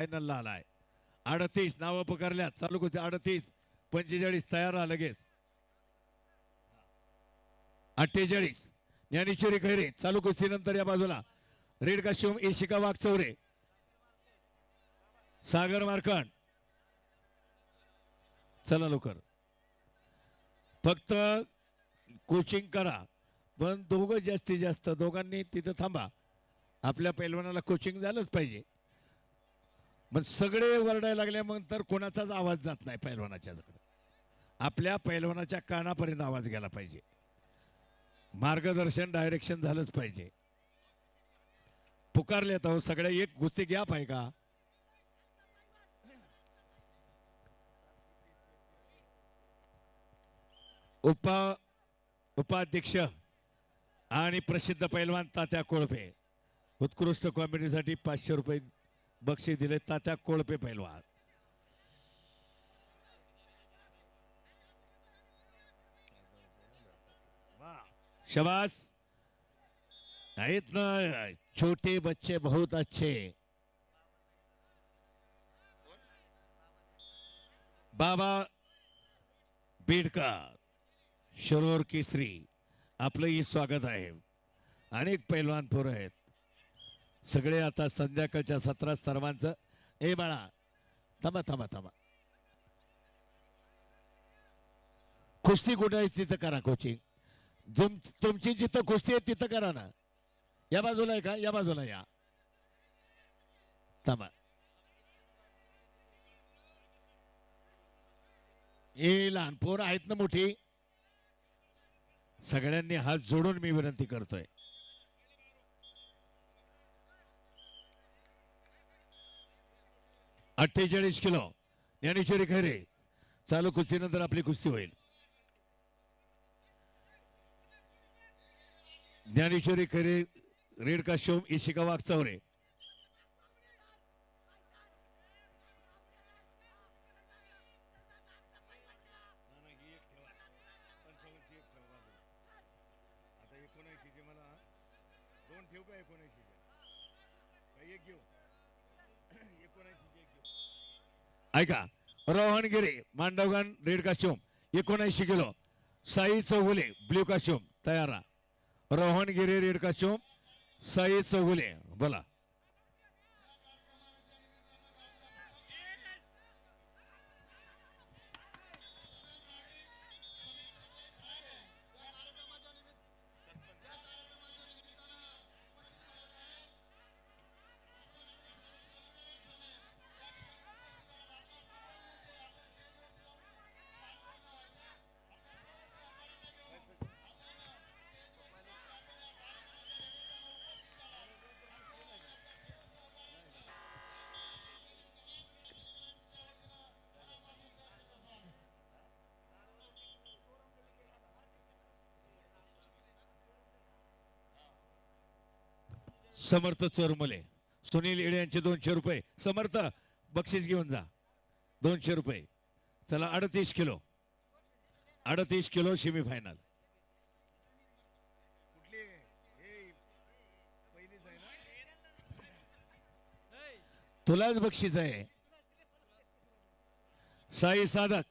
फायनलला आलाय अडतीस नावं पकडल्यात चालू होते अडतीस. पंचेचाळीस तयार राहा लगेच. अठ्ठेचाळीस. ज्ञानेश्वरी खैरे चालू कुस्ती नंतर या बाजूला. रेड काश्यूम इशिका वागचौरे सागर मारखंड चला लवकर. फक्त कोचिंग करा. पण दोघं जास्तीत जास्त दोघांनी तिथं थांबा. आपल्या पैलवानाला कोचिंग झालंच पाहिजे. मग सगळे वरडायला लागल्या मग तर कोणाचाच आवाज जात नाही पैलवानाच्या आपल्या पैलवानाच्या कानापर्यंत आवाज गेला पाहिजे. मार्गदर्शन डायरेक्शन झालंच पाहिजे. पुकारले तर हो, सगळ्या एक गोष्टी घ्या पाहिजे का? उपा उपाध्यक्ष आणि प्रसिद्ध पैलवान तात्या कोळपे उत्कृष्ट कॉमेडीसाठी पाचशे रुपये बक्षीस दिले तात्या कोळपे पैलवान. शबास आहेत ना छोटे बच्चे बहुत अच्छे. बाबा बीडकर शरोर केसरी आपलंही स्वागत आहे. अनेक पैलवान पोरं आहेत. सगळे आता संध्याकाळच्या सतरा सर्वांचं. ए बाळा थांबा थांबा थांबा. कुस्ती कुठे आहे तिथं करा कोचिंग. तुम तुमची जिथं कुस्ती आहे तिथं करा ना. या बाजूला आहे का? या बाजूला या. थांबा. ए लहान पोर आहेत ना मोठी. सगळ्यांनी हात जोडून मी विनंती करतोय. अठ्ठेचाळीस किलो. ज्ञानेश्वरी खैरे. चालू कुस्तीनंतर आपली कुस्ती होईल. ज्ञानेश्वरी खैरे रेड काश्योम इशिका वाघचौरे ऐका रोहनगिरी मांडवगण रेड काश्यूम एकोणऐंशी kilo. Sai Chougule blue costume तयार रोहन रोहनगिरी रेड काश्यूम साई चौगुले बोला. समर्थ चोरमले. सुनील इडे यांचे दोनशे रुपये. समर्थ बक्षीस घेऊन जा. दोनशे रुपये. चला अडतीस किलो. अडतीस किलो सेमीफायनल तुलाच बक्षीस आहे. साई साधक.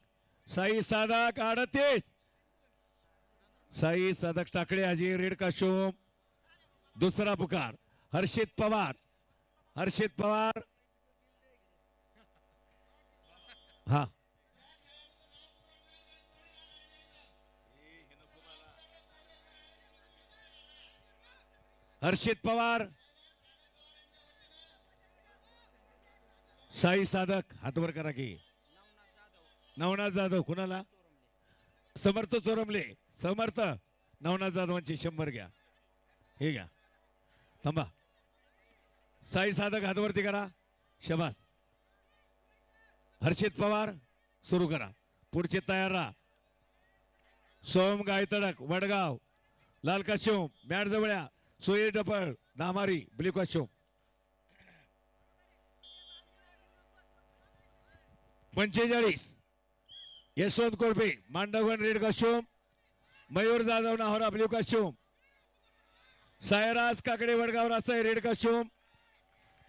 साई साधक अडतीस. साई साधक टाकडे आजी रेड काशोम दुसरा पुकार. हर्षित पवार. हर्षित पवार. हा. हर्षित पवार. साई साधक हातवर करा की. नवनाथ जाधव कुणाला? समर्थ चोरमले. समर्थ. नवनाथ जाधवांची शंभर घ्या. हे घ्या. थांबा. साई साधक हातवरती करा. शबास. हर्षित पवार सुरू करा. पुढचे तयार राहा. सोम गायतडक वडगाव. लाल काश्योम मॅट जवळ्या. डपळ दामारी ब्ल्यू काश्योम पंचेचाळीस. Yashwant Kolpe Mandavgan red costume Mayur Jadhav नाहोरा blue costume Sairaj Kakade Vadgaon रास्ता रेड काश्योम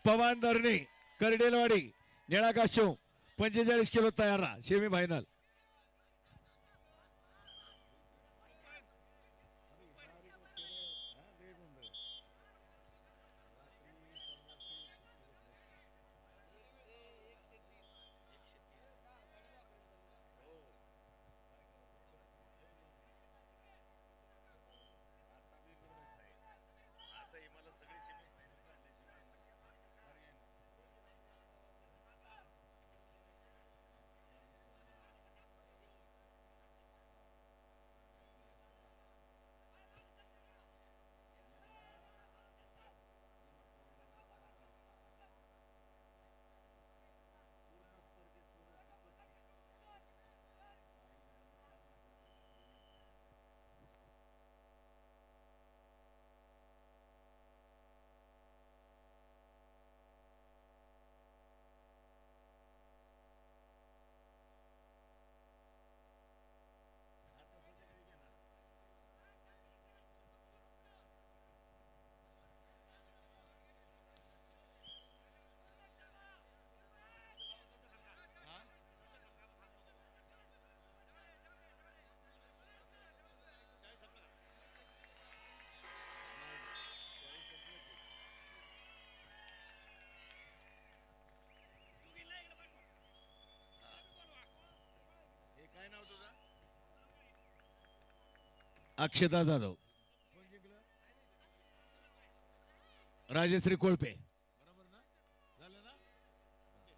पवान धरणे करडेलवाडी निळा काश्यू पंचेचाळीस किलो तयार राहा. Semi final Akshata Jadhav. Rajshri कोळपे.